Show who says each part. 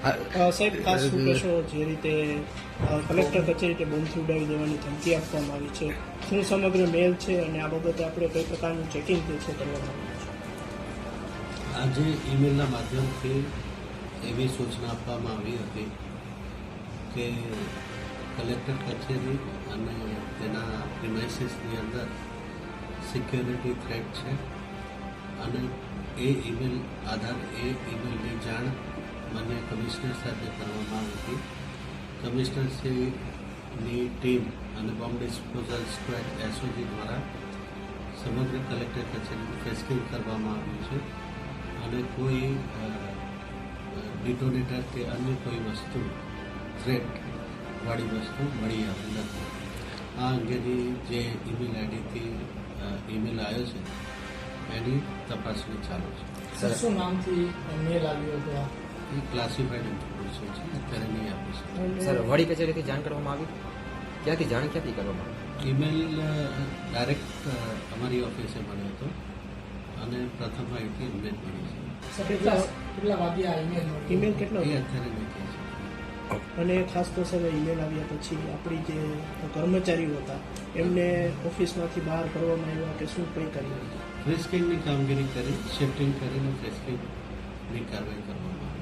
Speaker 1: સાહેબ ખાસ શું કહેશો જે રીતે કલેક્ટર કચેરી તે બોમ્બથી ઉડાવી દેવાની ધમકી આપવામાં આવી છે શું સમગ્ર મેલ છે અને આ બાબતે આપણે કઈ પ્રકારનું ચેકિંગ તે છે કરવામાં આવ્યું
Speaker 2: આજે ઈમેલના માધ્યમથી એવી સૂચના આપવામાં આવી હતી કે કલેક્ટર કચેરી અને તેના પ્રિમાઇસીસની અંદર સિક્યોરિટી થ્રેટ છે અને એ ઈમેલ આધાર એ ઈમેલની જાણ માન્ય કમિશનર સાથે કરવામાં આવી હતી. કમિશનરશ્રીની ટીમ અને બોમ્બ ડિસ્પોઝલ સ્ક્વેડ એસઓજી દ્વારા સમગ્ર કલેક્ટર કચેરીનું ફેસ્કિંગ કરવામાં આવ્યું છે. અને કોઈ ડિટોનેટર કે અન્ય કોઈ વસ્તુ થ્રેટવાળી વસ્તુ મળી આવી નથી. આ અંગેની જે ઈમેલ આઈડીથી ઈમેલ આવ્યો છે, એની તપાસણી ચાલુ છે.
Speaker 3: શું નામથી મેલ આવ્યો હતો?
Speaker 2: એ ક્લાસિફાઈડ ઇન્ફોર્મેશન છે. અત્યારે નહીં આપી શકું
Speaker 4: સર વડી કચેરીથી જાણ કરવામાં આવી? ક્યાંથી જાણ ક્યાંથી કરવામાં આવી?
Speaker 2: ઈમેલ ડાયરેક્ટ અમારી ઓફિસે મળ્યો હતો. અને પ્રથમ માહિતી ઈમેલ મળી
Speaker 3: છે. કેટલા કેટલા વાગે આ ઈમેલ?
Speaker 1: ઈમેલ કેટલો
Speaker 2: છે એ અત્યારે નહીં કહી શકું.
Speaker 1: અને ખાસ તો સર ઈમેલ આવ્યા પછી આપણી જે કર્મચારીઓ હતા એમને ઓફિસમાંથી બહાર કરવામાં આવ્યા કે શું કંઈ કર્યું? હતું
Speaker 2: ફ્રેસ્કિંગની કામગીરી કરી શિફ્ટિંગ કરીને ફ્રેસ્કિંગની કાર્યવાહી કરવામાં